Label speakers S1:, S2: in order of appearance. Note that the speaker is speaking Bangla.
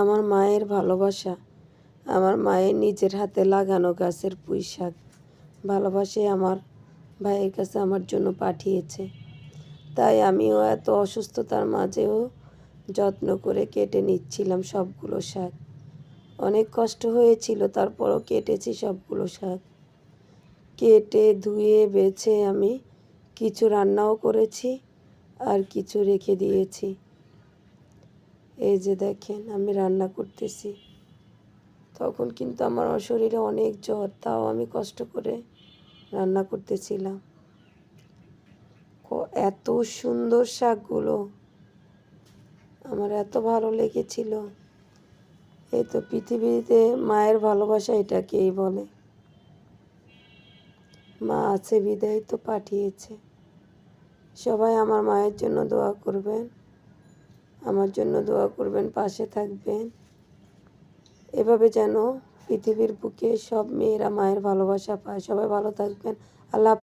S1: আমার মায়ের ভালোবাসা। আমার মায়ের নিজের হাতে লাগানো গাছের পুঁই শাক ভালোবাসে আমার ভাইয়ের কাছে আমার জন্য পাঠিয়েছে। তাই আমিও এত অসুস্থতার মাঝেও যত্ন করে কেটে নিচ্ছিলাম সবগুলো শাক। অনেক কষ্ট হয়েছিল, তারপরও কেটেছি সবগুলো শাক। কেটে, ধুয়ে, বেছে আমি কিছু রান্নাও করেছি আর কিছু রেখে দিয়েছি। এই যে দেখেন, আমি রান্না করতেছি। তখন কিন্তু আমার শরীরে অনেক জ্বর, তাও আমি কষ্ট করে রান্না করতেছিলাম। এত সুন্দর শাকগুলো। আমার এত ভালো লেগেছিল। এই তো পৃথিবীতে মায়ের ভালোবাসা এটাকেই বলে। মা আছে, বিদায় তো পাঠিয়েছে। সবাই আমার মায়ের জন্য দোয়া করবেন। আমার জন্য দোয়া করবেন, পাশে থাকবেন। এভাবে যেন পৃথিবীর বুকে সব মেয়েরা মায়ের ভালোবাসা পায়। সবাই ভালো থাকবেন। আল্লাহ